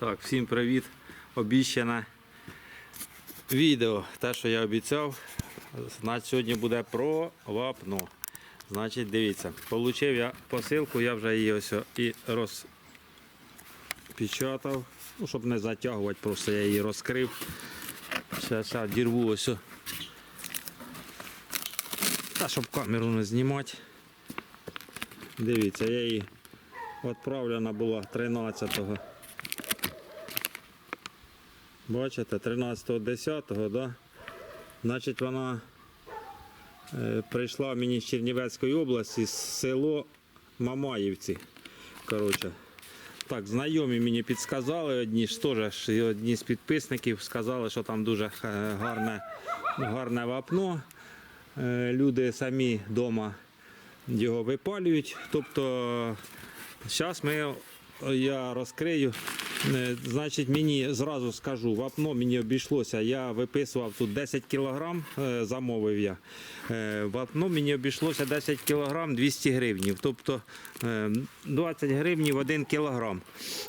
Так, всім привіт. Обіщане відео. Те, що я обіцяв, значить сьогодні буде про вапно. Значить, дивіться, получив я посилку, я вже її ось і розпечатав. Ну, щоб не затягувати, просто я її розкрив. Зараз я дірву ось. Та щоб камеру не знімати. Дивіться, я її відправлена була 13-го. Бачите, 13.10, да? Значить, вона е, прийшла мені з Чернівецької області, з село Мамаївці. Коротше. Так, знайомі мені підсказали, одні ж теж одні з підписників сказали, що там дуже е, гарне, гарне вапно. Е, Люди самі вдома його випалюють. Тобто зараз ми, я розкрию. Е, Значить, мені зразу скажу, вапно мені обійшлося. Я виписував тут 10 кг, замовив я. Е, Вапно мені обійшлося 10 кг 200 гривнів. Тобто е, 20 гривнів 1 кг.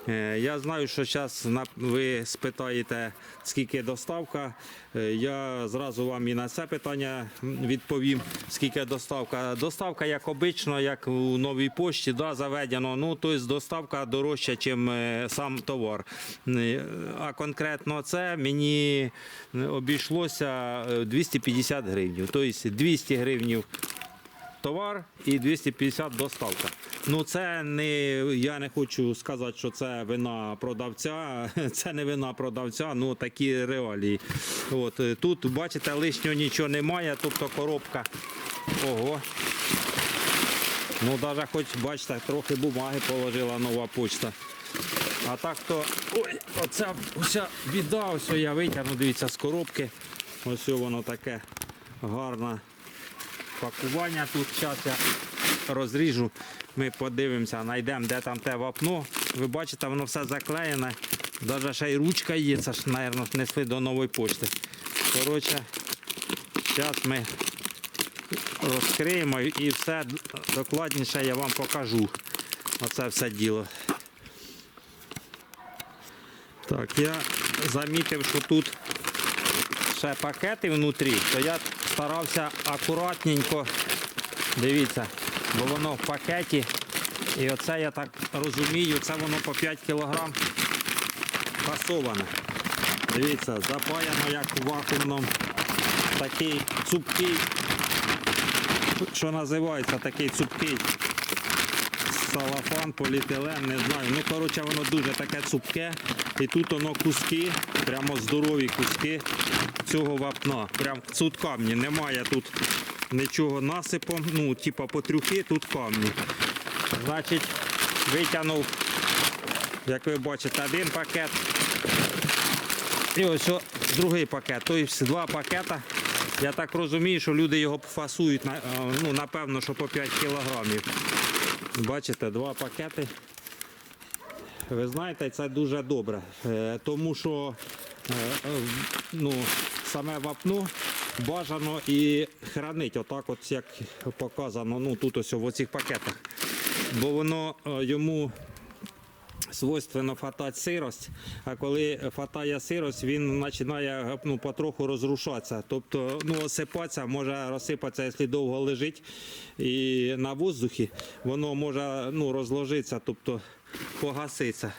Е, Я знаю, що зараз ви спитаєте, скільки доставка. Е, Я зразу вам і на це питання відповім, скільки доставка. Доставка, як обично, як у новій пошті, да, заведено. Ну, тобто доставка дорожча, ніж сам товар. Е, А конкретно це мені обійшлося е, 250 гривень. Тобто 200 гривень товар і 250 доставка. Ну це не я не хочу сказати, що це вина продавця. Це не вина продавця, ну такі реалії. От е, тут бачите, лишнього нічого немає, тобто коробка. Ого. Ну навіть хоч бачите, трохи бумаги положила нова почта. А так то ой, оця вся біда, ось я витягну, дивіться, з коробки. Ось воно таке гарне пакування тут. Зараз я розріжу, ми подивимося, знайдемо, де там те вапно. Ви бачите, воно все заклеєне. Навіть ще й ручка є, це ж, мабуть, несли до нової почти. Коротше, зараз ми розкриємо і все докладніше я вам покажу. Оце все діло. Так, я замітив, що тут ще пакети внутрі, то я старався акуратненько, дивіться, бо воно в пакеті. І оце я так розумію, це воно по 5 кг фасоване. Дивіться, запаяно як вакуумному, такий цупкий, що називається такий цупкий салафан, поліетилен, не знаю. Ну, коротше, воно дуже таке цупке. І тут воно куски, прямо здорові куски цього вапна. Прям тут камні. Немає тут нічого насипом. Ну, типа потрюхи, тут камні. Значить, витягнув, як ви бачите, один пакет. І ось другий пакет. Тобто два пакета. Я так розумію, що люди його фасують, е, ну, напевно, що по 5 кілограмів. Бачите, два пакети. Ви знаєте, це дуже добре, е, тому що е, е, ну, саме вапно бажано і хранить, отак, от як показано, ну тут ось в цих пакетах. Бо воно йому свойственно фатати сирость, а коли фатає сирость, він починає ну, потроху розрушатися. Тобто ну, осипатися, може розсипатися, якщо довго лежить і на воздухі, воно може ну, розложитися, тобто погаситися.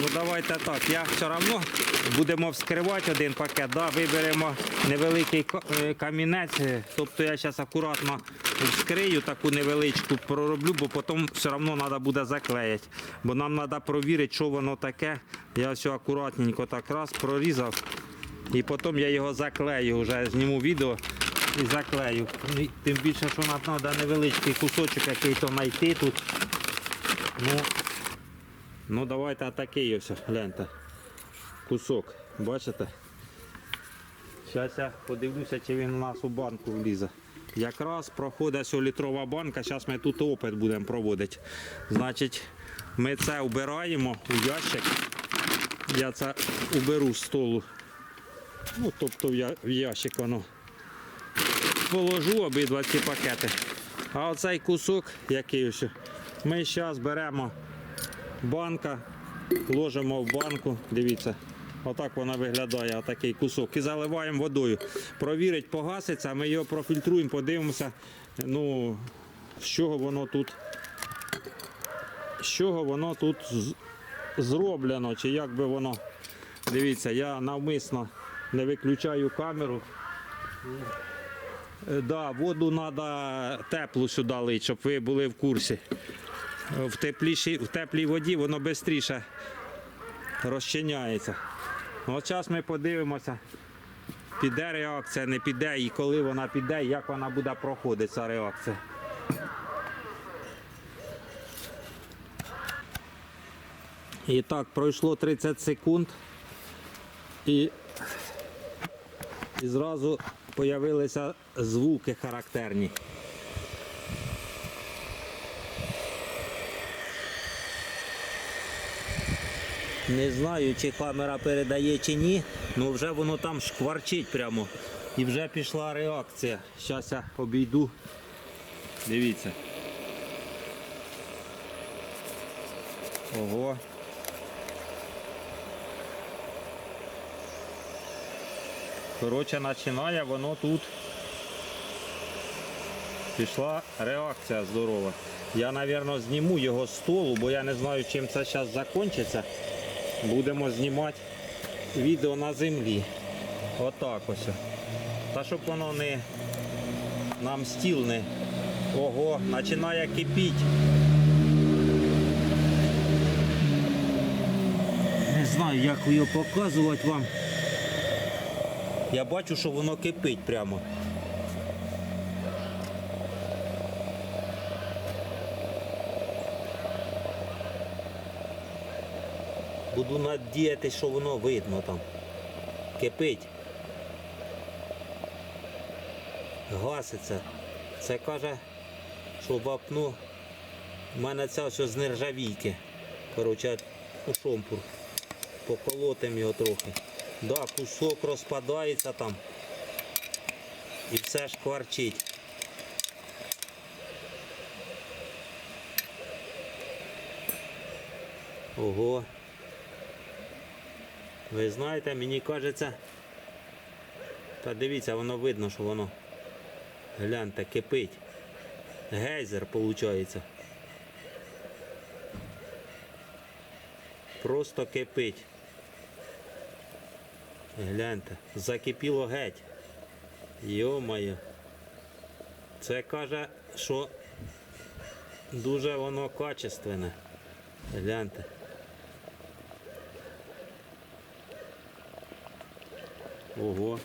Ну давайте так, я все одно будемо вскривати один пакет, да, виберемо невеликий е, камінець, е, тобто я зараз акуратно вскрию таку невеличку, пророблю, бо потім все одно треба буде заклеїти. Бо нам треба провірити, що воно таке. Я все акуратненько так раз прорізав. І потім я його заклею, вже зніму відео і заклею. Ну, Тим більше, що нам треба невеличкий кусочок який то знайти тут. Ну, Ну давайте такий ось, гляньте. Кусок, бачите? Зараз я подивлюся, чи він у нас у банку влізе. Якраз проходить літрова банка, зараз ми тут опит будемо проводити. Значить, ми це вбираємо у ящик. Я це уберу з столу. Ну, тобто в ящик воно. Положу обидва ці пакети. А оцей кусок, який ось, ми зараз беремо банка ложимо в банку. Дивіться, отак вона виглядає, отакий кусок. І заливаємо водою. Провірить, погаситься, ми його профільтруємо, подивимося, ну, з чого воно тут. З чого воно тут зроблено, чи як би воно. Дивіться, я навмисно не виключаю камеру. Е, Да, воду треба теплу сюди лити, щоб ви були в курсі. В, теплішій, в теплій воді воно швидше розчиняється. От зараз ми подивимося, піде реакція, не піде, і коли вона піде, і як вона буде проходити ця реакція. І так, пройшло 30 секунд. І, і зразу з'явилися звуки характерні. Не знаю, чи камера передає чи ні, але вже воно там шкварчить прямо. І вже пішла реакція. Зараз я обійду. Дивіться. Ого. Коротше, починає воно тут. Пішла реакція здорова. Я, мабуть, зніму його з столу, бо я не знаю, чим це зараз закінчиться. Будемо знімати відео на землі. Отак ось. Та щоб воно не нам стіл не. Ого, починає кипіти. Не знаю, як його показувати вам. Я бачу, що воно кипить прямо. Буду надіятися, що воно видно там. Кипить. Гаситься. Це каже, що вапно. У мене це все з нержавійки. Коротше, у шомпур. Поколотим його трохи. Да, кусок розпадається там. І все шкварчить. Ого. Ви знаєте, мені кажеться. Та дивіться, воно видно, що воно. Гляньте, кипить. Гейзер виходить. Просто кипить. Гляньте, закипіло геть. Йо-моє. Це каже, що дуже воно качественне. Гляньте. Ого.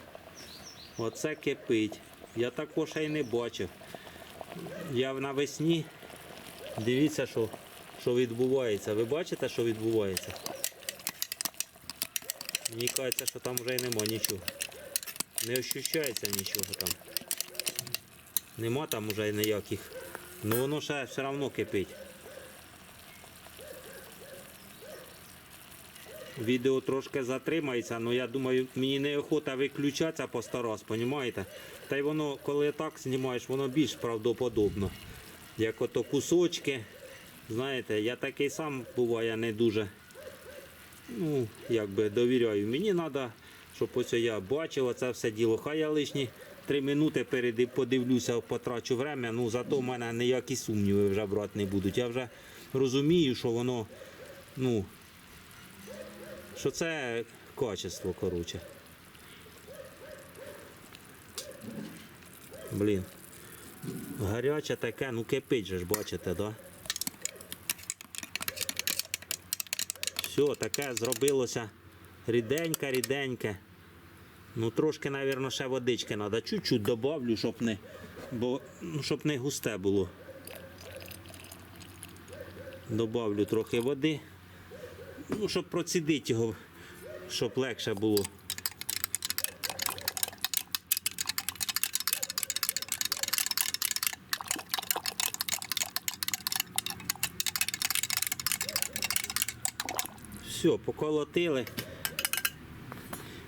Оце кипить. Я ще й не бачив. Я навесні. Дивіться, що, що відбувається. Ви бачите, що відбувається? Мені кажеться, що там вже й нема нічого. Не ощущається нічого там. Нема там вже ніяких. Ну воно ще все одно кипить. Відео трошки затримається, але я думаю, мені неохота виключатися по старос, розумієте? Та й воно, коли так знімаєш, воно більш правдоподобно. Як ото кусочки. Знаєте, я такий сам буває не дуже ну, якби довіряю. Мені треба, щоб ось я бачив це все діло. Хай я лишні три минути перед подивлюся, потрачу время, ну зато в мене ніякі сумніви вже брати не будуть. Я вже розумію, що воно, ну, що це качество, коротше. Блін. Гаряче таке, ну кипить же ж, бачите, да? Все, таке зробилося ріденьке, ріденьке. Ну трошки, мабуть, ще водички треба. Чуть-чуть добавлю, щоб не, бо, ну, щоб не густе було. Добавлю трохи води. Ну, щоб процідити його, щоб легше було. Все, поколотили.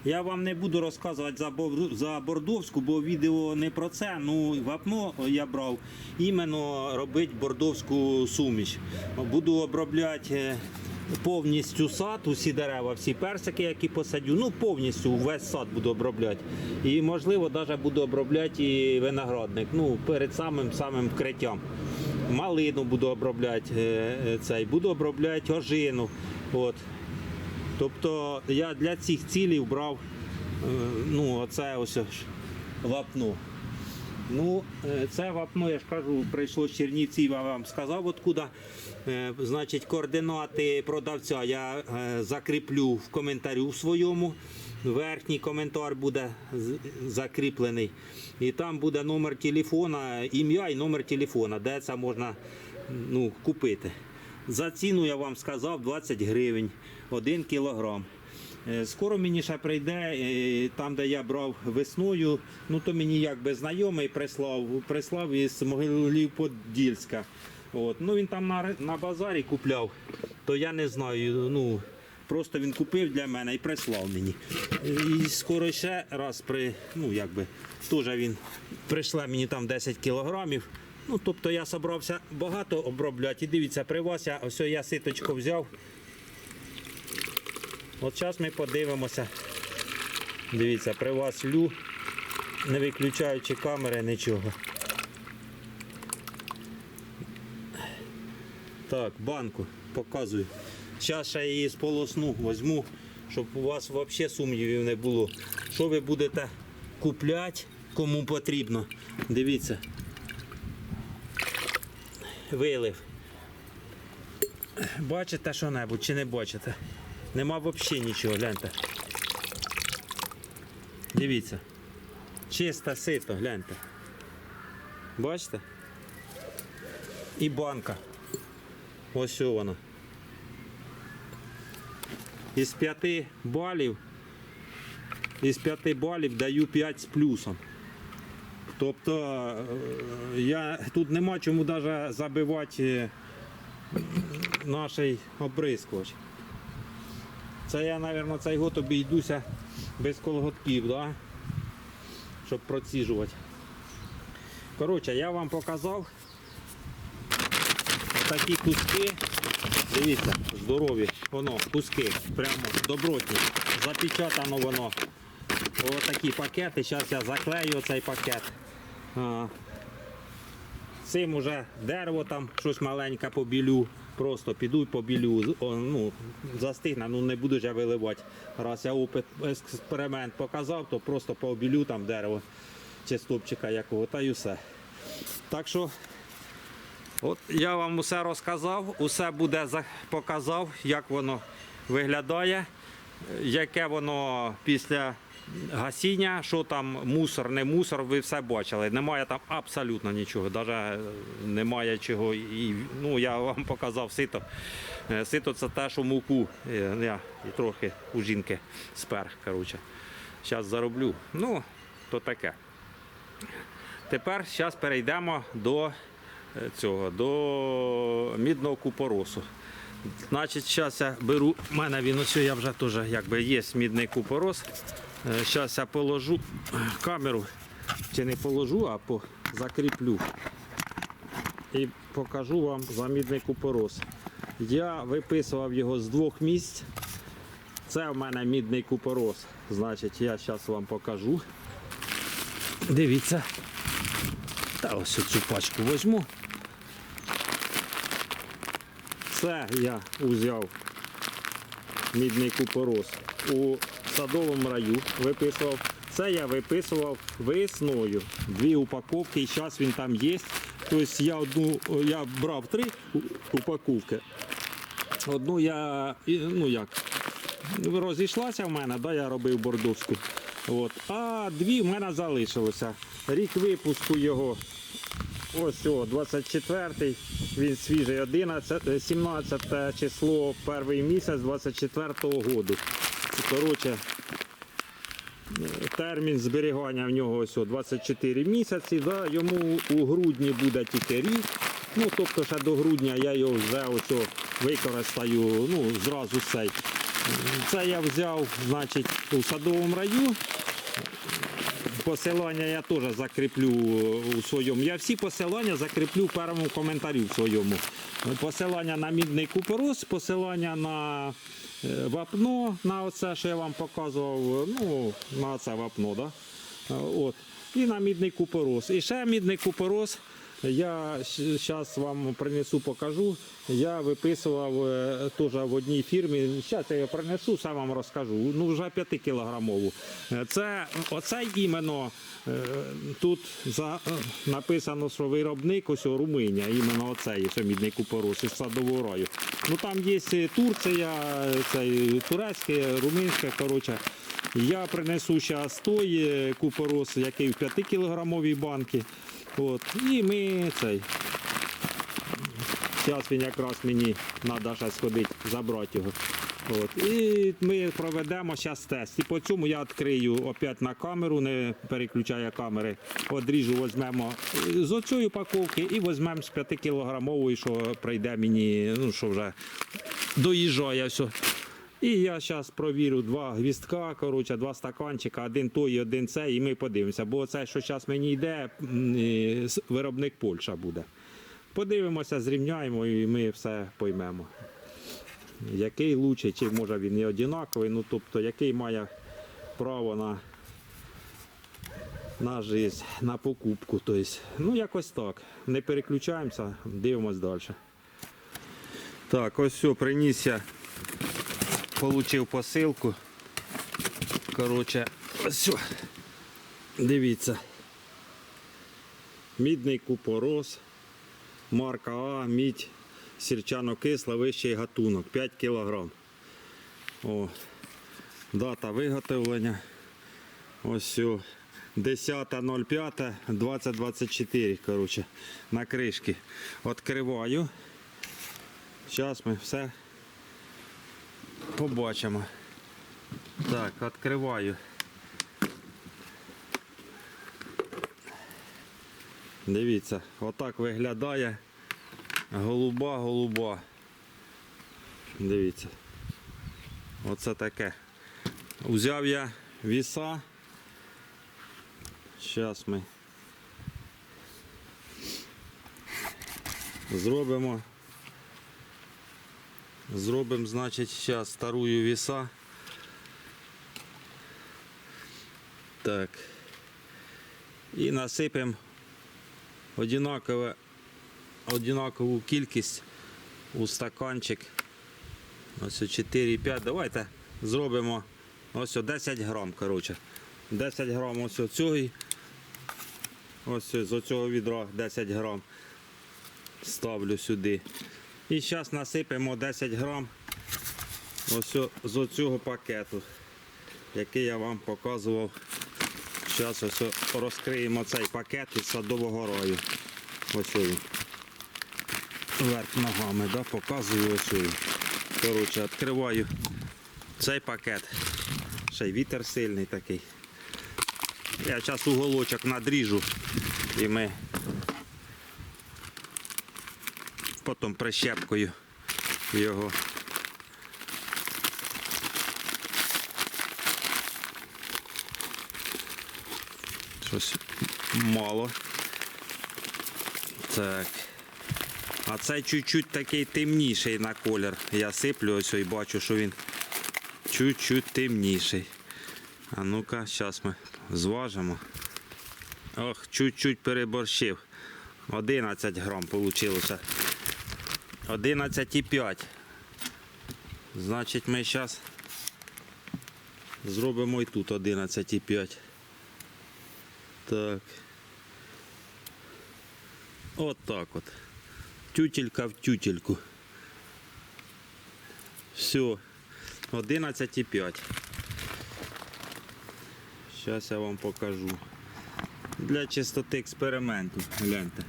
Я вам не буду розказувати за, Бордовську, бо відео не про це. Ну, вапно я брав іменно робити бордовську суміш. Буду обробляти е, повністю сад, усі дерева, всі персики, які посадю, ну повністю весь сад буду обробляти. І можливо, навіть буду обробляти і виноградник. Ну, перед самим самим вкриттям. Малину буду обробляти е, е, цей, буду обробляти ожину. От. Тобто я для цих цілей брав е, ну, оце ось вапно. Ну, це вапно, я ж кажу, прийшло з Чернівців, я вам сказав откуда. Е, Значить, координати продавця я е, закріплю в коментарю своєму. Верхній коментар буде закріплений. І там буде номер телефона, ім'я і номер телефона, де це можна ну, купити. За ціну я вам сказав 20 гривень, 1 кілограм. Е, Скоро мені ще прийде там, де я брав весною. Ну то мені якби знайомий прислав, прислав із Могилів Подільська. От. Ну він там на, на базарі купляв, то я не знаю. Ну просто він купив для мене і прислав мені. І скоро ще раз при, ну якби теж він прийшла мені там 10 кілограмів. Ну, тобто я собрався багато обробляти. І дивіться, при вас я ось я ситочко взяв. От зараз ми подивимося. Дивіться, при вас лю, не виключаючи камери, нічого. Так, банку показую. Зараз ще її з полосну візьму, щоб у вас взагалі сумнівів не було. Що ви будете купляти, кому потрібно. Дивіться. Вилив. Бачите що-небудь чи не бачите? Нема взагалі нічого, гляньте. Дивіться. Чисте сито, гляньте. Бачите? І банка. Ось вона. Із 5 балів. Із 5 балів даю 5 з плюсом. Тобто е, я, тут нема чому навіть забивати е, наш обрискувач. Це я, мабуть, цей год обійдуся без колготків, да? щоб проціжувати. Коротше, я вам показав такі куски. Дивіться, здорові, воно, куски, прямо добротні. Запечатано воно. Ось такі пакети. Зараз я заклею цей пакет. Цим уже дерево там щось маленьке побілю. Просто піду побілю. Ну, застигне, ну не буду ж я виливати. Раз я опит, експеримент показав, то просто побілю там дерево чи стовпчика якого, та й усе. Так що От я вам усе розказав, усе буде показав, як воно виглядає, яке воно після гасіння, що там мусор, не мусор, ви все бачили. Немає там абсолютно нічого, навіть немає чого. І, ну, я вам показав сито. Е, Сито це те, що муку е, я трохи у жінки спер. Коротше. Зараз зароблю. Ну, то таке. Тепер зараз перейдемо до е, цього, до мідного купоросу. Значить, зараз я беру, в мене він ось я вже теж якби є мідний купорос. Зараз я положу камеру, чи не положу, а по, закріплю. І покажу вам за мідний купорос. Я виписував його з двох місць. Це в мене мідний купорос. Значить, я зараз вам покажу. Дивіться. Та ось цю пачку візьму. Це я узяв мідний купорос у садовому раю виписував. Це я виписував весною. Дві упаковки, і зараз він там є. Тобто я одну я брав три упаковки. Одну я ну як, розійшлася в мене, да, я робив бордовську. От. А дві в мене залишилося. Рік випуску його. Ось о, 24-й, він свіжий, 11, е, 17 число, перший місяць 24-го року. Коротше, е, термін зберігання в нього ось о, 24 місяці. Да, йому у грудні буде тільки рік. Ну, тобто ще до грудня я його вже ось о, використаю ну, зразу цей. Це я взяв значить, у садовому раю. Посилання я теж закріплю у своєму. Я всі посилання закріплю в першому коментарі в своєму. Посилання на мідний купорос, посилання на е, вапно, на оце, що я вам показував, ну, на це вапно, да? Е, От. І на мідний купорос. І ще мідний купорос. Я зараз вам принесу, покажу. Я виписував е, теж в одній фірмі. Зараз я його принесу, сам вам розкажу. Ну вже 5 кілограмову. Е, Це оцей іменно е, тут за, написано, що виробник ось у Румунія, іменно оцей мідний купорос із садового раю. Ну там є Турція, е, цей турецьке, румунське. Я принесу зараз той е, купорос, який в 5 кілограмовій банці. От. І ми цей. Зараз він якраз мені треба ще сходити, забрати його. От. І ми проведемо зараз тест. І по цьому я відкрию опять на камеру, не переключаю камери. Одріжу, візьмемо з оцієї упаковки і візьмемо з 5 кілограмової, що прийде мені, ну що вже доїжджає все. І я зараз провірю два гвіздка, коротше, два стаканчика, один той і один цей, і ми подивимося. Бо це, що зараз мені йде, виробник Польща буде. Подивимося, зрівняємо і ми все поймемо. Який лучший, чи може він не однаковий, ну тобто який має право на, на життя, на покупку. Тобто, ну якось так. Не переключаємося, дивимось далі. Так, ось все, приніс я Получив посилку. Коротше, о. Дивіться. Мідний купорос. Марка А, мідь, сірчано-кисла, вищий гатунок, 5 кг. О, дата виготовлення. Ось о, 10.05.2024, коротше, на кришки. Відкриваю. Зараз ми все побачимо. Так, відкриваю. Дивіться, отак виглядає голуба, голуба. Дивіться. Оце таке. Узяв я віса. Зараз ми зробимо Зробимо, значить, зараз старую віса. Так. І насипемо одинакове, одинакову кількість у стаканчик. Ось 4,5. Давайте зробимо ось 10 грам, коротше. 10 грам ось цього. Ось з цього відра 10 грам ставлю сюди. І зараз насипемо 10 грам ось з оцього пакету, який я вам показував. Зараз ось розкриємо цей пакет із садового раю. Ось він. Вверх ногами, да? показую ось він. Коротше, відкриваю цей пакет. Ще й вітер сильний такий. Я зараз уголочок надріжу і ми потім прищепкою його. Щось мало. Так. А цей чуть-чуть такий темніший на колір. Я сиплю ось і бачу, що він чуть-чуть темніший. А ну-ка, зараз ми зважимо. Ох, чуть-чуть переборщив. 11 грам вийшло. 11,5. Значить, ми зараз зробимо і тут 11,5. Так. От так от. Тютелька в тютельку. Все. 11,5. Зараз я вам покажу. Для чистоти експерименту. Гляньте.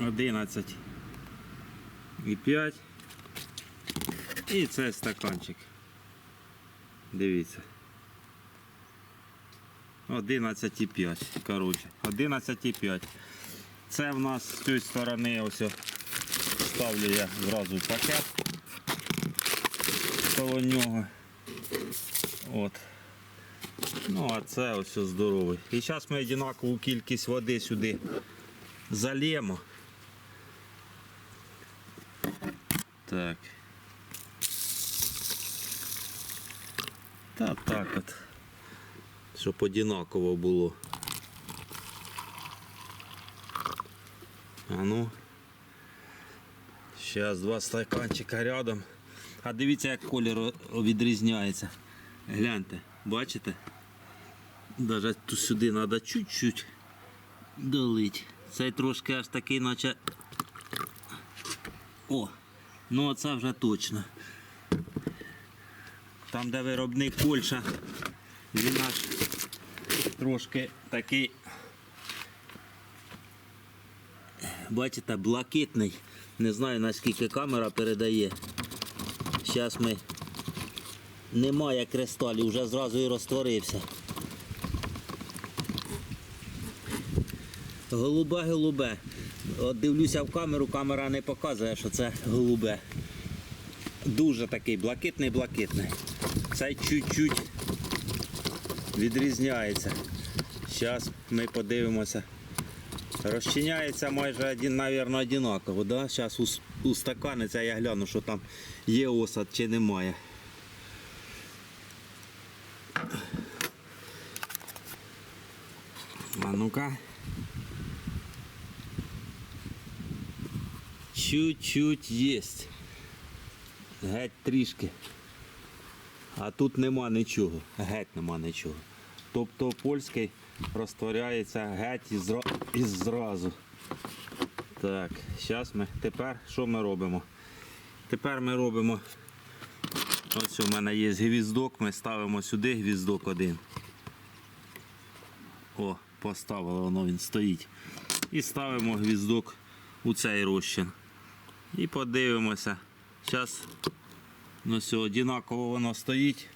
11 і 5. І це стаканчик. Дивіться. 11,5. Коротше, 11,5. Це в нас з цієї сторони ось ставлю я зразу пакет коло нього. От. Ну, а це ось здоровий. І зараз ми однакову кількість води сюди зальємо. Так. Та так от. Щоб однаково було. А ну. Зараз два стаканчика рядом. А дивіться, як колір відрізняється. Гляньте, бачите? Даже тут сюди треба чуть-чуть долить. Цей трошки аж такий, наче. О, ну це вже точно. Там, де виробник Польща, він аж трошки такий. Бачите, блакитний. Не знаю наскільки камера передає. Зараз ми немає кристалів, вже зразу і розтворився. Голубе, голубе. От дивлюся в камеру, камера не показує, що це голубе. Дуже такий блакитний, блакитний. Це чуть-чуть відрізняється. Зараз ми подивимося. Розчиняється майже навірно, одинаково. Да? Зараз у, с- у я гляну, що там є осад чи немає. А ну-ка. Чуть-чуть єсть. Геть трішки. А тут нема нічого. Геть нема нічого. Тобто польський розтворяється геть із зразу. Так, зараз ми. Тепер що ми робимо? Тепер ми робимо. Ось у мене є гвіздок, ми ставимо сюди гвіздок один. О, поставили, воно він стоїть. І ставимо гвіздок у цей розчин. І подивимося. Зараз ну, все, однаково воно стоїть.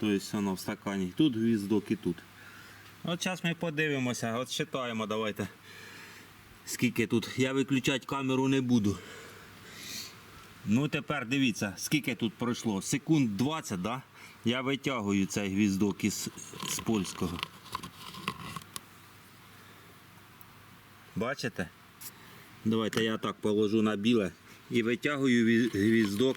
Тобто воно в стакані. Тут гвіздок і тут. От зараз ми подивимося, от считаємо, давайте. Скільки тут. Я виключати камеру не буду. Ну тепер дивіться, скільки тут пройшло. Секунд 20, да? Я витягую цей гвіздок із з польського. Бачите? Давайте я так положу на біле і витягую гвіздок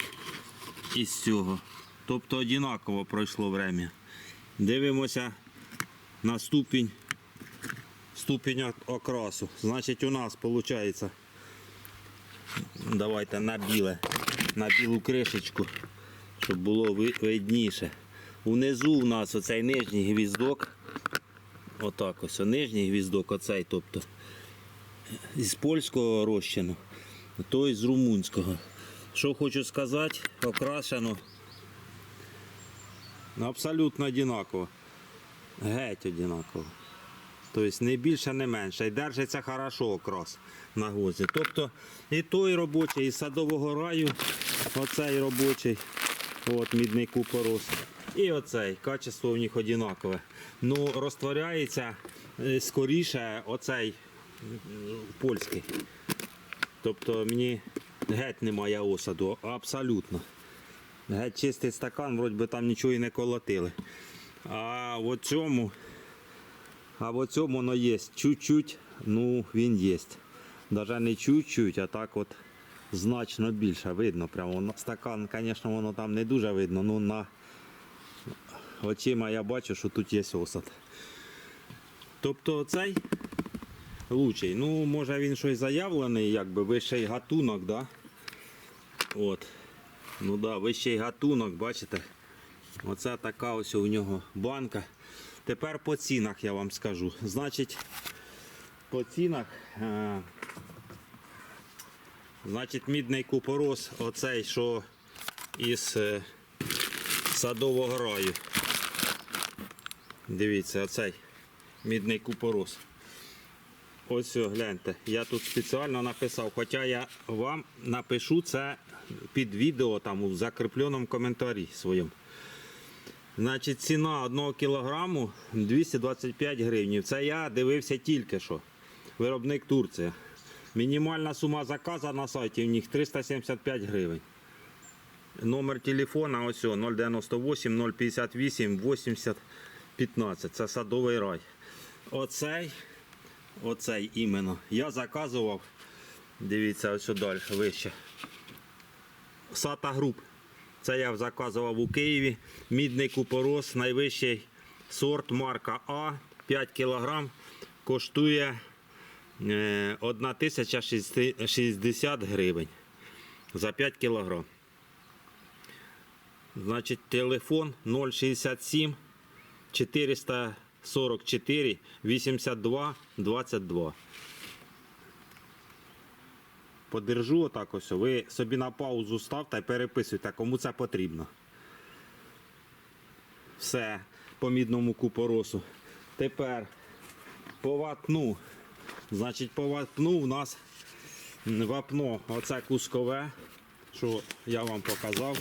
із цього. Тобто однаково пройшло время. Дивимося на ступінь, ступінь окрасу. Значить у нас виходить, давайте на біле, на білу кришечку, щоб було видніше. Унизу у нас оцей нижній гвіздок. Отак ось, нижній гвіздок, оцей, тобто з польського розчину, той з румунського. Що хочу сказати, окрашено абсолютно однаково. Геть однаково. Тобто не більше, не менше. І держиться хорошо окрас на гозі. Тобто і той робочий, і садового раю, оцей робочий, от мідний купорос. І оцей, качество в них однакове. Ну, розтворяється е, скоріше оцей польський. Тобто мені геть немає осаду, абсолютно. Геть чистий стакан, вроді би там нічого і не колотили. А в цьому, а в цьому воно є чуть-чуть, ну він є. Навіть не чуть-чуть, а так от значно більше видно. Прямо стакан, звісно, воно там не дуже видно, ну на очима я бачу, що тут є осад. Тобто цей лучший. Ну, може він щось заявлений, якби вищий гатунок, да? От. Ну да, вищий гатунок, бачите? Оце така ось у нього банка. Тепер по цінах я вам скажу. Значить, по цінах. Е, значить, мідний купорос, оцей, що із е, садового раю. Дивіться, оцей мідний купорос. Ось гляньте, я тут спеціально написав, хоча я вам напишу це під відео там у закріпленому коментарі своєму. Значить, ціна 1 кілограму 225 гривень. Це я дивився тільки що. Виробник Турція. Мінімальна сума заказу на сайті у них 375 гривень. Номер телефона ось 098 058 80 15. Це садовий рай. Оцей, оцей іменно. Я заказував. Дивіться, ось далі, вище. Сата груп. Це я заказував у Києві. Мідний купорос, найвищий сорт марка А 5 кг. Коштує е, 1060 гривень за 5 кг. Значить, телефон 067 444 82 22. Подержу отак ось. Ви собі на паузу ставте і переписуйте, кому це потрібно. Все по мідному купоросу. Тепер по вапну. Значить, по вапну в нас вапно оце кускове, що я вам показав.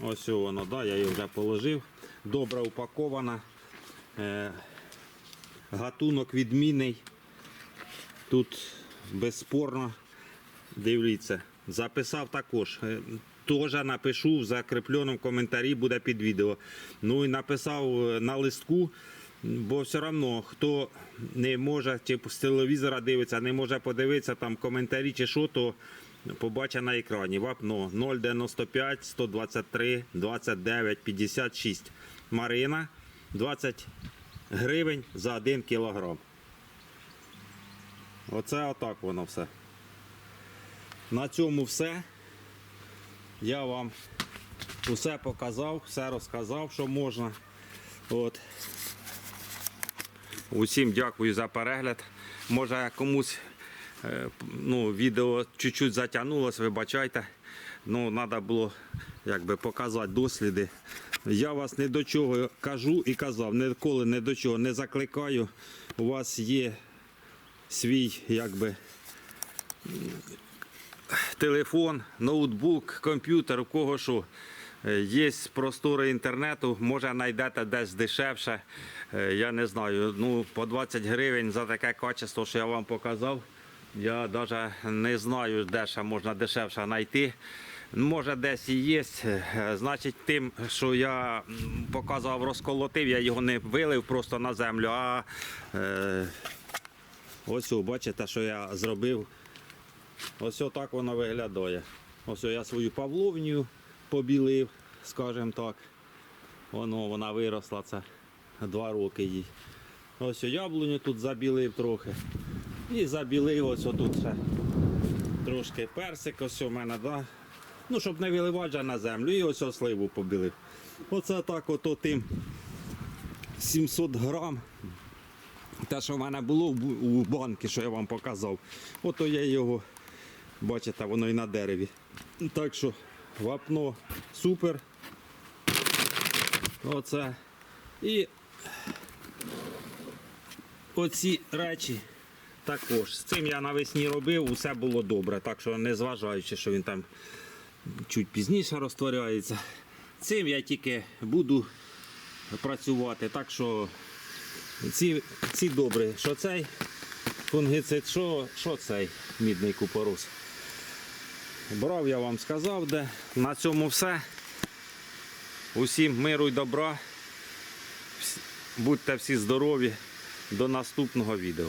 Ось воно, да, я її вже положив. Добре упакована. Е, гатунок відмінний. Тут безспорно, дивіться, записав також. Е, Теж напишу в закріпленому коментарі, буде під відео. Ну і написав е, на листку, бо все одно, хто не може, чи з телевізора дивиться, не може подивитися там коментарі чи що, то побачить на екрані. Вапно 095 123 29 56. Марина 20 гривень за 1 кілограм. Оце отак воно все. На цьому все. Я вам усе показав, все розказав, що можна. От. Усім дякую за перегляд. Може комусь е, ну, відео чуть-чуть затягнулось, вибачайте. Ну, треба було якби, показати досліди. Я вас не до чого кажу і казав, ніколи не до чого не закликаю. У вас є свій якби, телефон, ноутбук, комп'ютер, у кого що. Е, Є простори інтернету, може знайдете десь дешевше. Е, Я не знаю, ну по 20 гривень за таке качество, що я вам показав. Я навіть не знаю, де ще можна дешевше знайти. Може, десь і є. Е, Значить, тим, що я показував, розколотив, я його не вилив просто на землю, а е, ось бачите, що я зробив. Ось отак воно виглядає. Ось я свою павловню побілив, скажімо так. Воно вона виросла, це два роки їй. Ось яблуню тут забілив трохи. І забілив ось отут ще трошки персик, ось у мене, да? Ну, щоб не виливати на землю. І ось сливу побілив. Оце так ото тим 700 грам. Те, що в мене було у банки, що я вам показав. Ото я його, бачите, воно і на дереві. Так що вапно супер. Оце. І оці речі також. З цим я навесні робив, усе було добре. Так що не зважаючи, що він там чуть пізніше розтворяється. Цим я тільки буду працювати. Так що ці, ці добрі, що цей фунгицид, що, що цей мідний купорос. Брав я вам сказав, де. На цьому все. Усім миру й добра. Будьте всі здорові. До наступного відео.